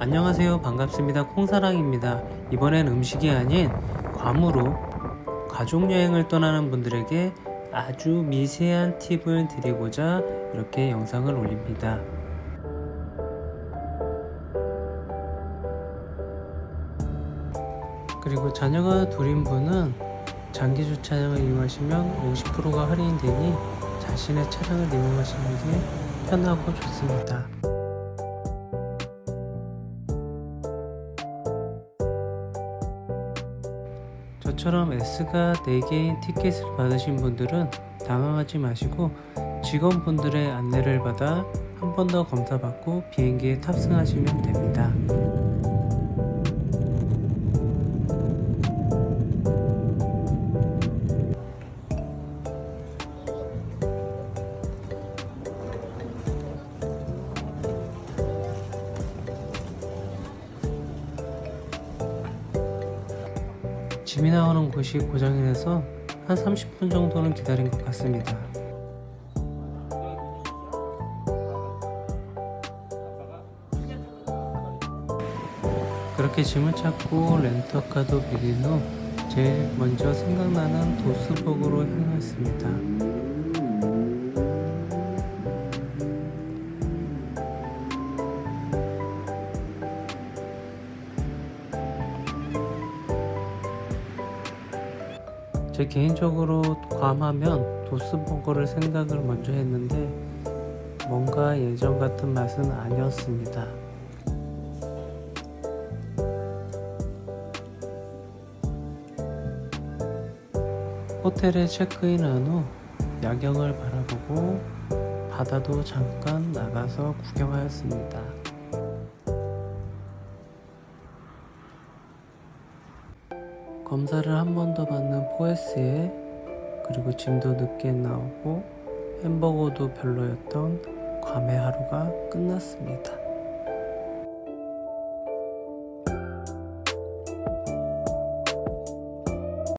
안녕하세요. 반갑습니다. 콩사랑입니다. 이번엔 음식이 아닌 괌으로 가족여행을 떠나는 분들에게 아주 미세한 팁을 드리고자 이렇게 영상을 올립니다. 그리고 자녀가 둘인 분은 장기 주차장을 이용하시면 50%가 할인되니 자신의 차량을 이용하시는 게 편하고 좋습니다. 저처럼 S가 4개인 티켓을 받으신 분들은 당황하지 마시고 직원분들의 안내를 받아 한 번 더 검사받고 비행기에 탑승하시면 됩니다. 짐이 나오는 곳이 고장이 돼서 한 30분 정도는 기다린 것 같습니다. 그렇게 짐을 찾고 렌터카도 빌린 후 제일 먼저 생각나는 도스버그로 향했습니다. 제 개인적으로 괌하면 도스버거를 생각을 먼저 했는데 뭔가 예전 같은 맛은 아니었습니다. 호텔에 체크인한 후 야경을 바라보고 바다도 잠깐 나가서 구경하였습니다. 검사를 한 번 더 받는 포에스에 그리고 짐도 늦게 나오고 햄버거도 별로였던 괌의 하루가 끝났습니다.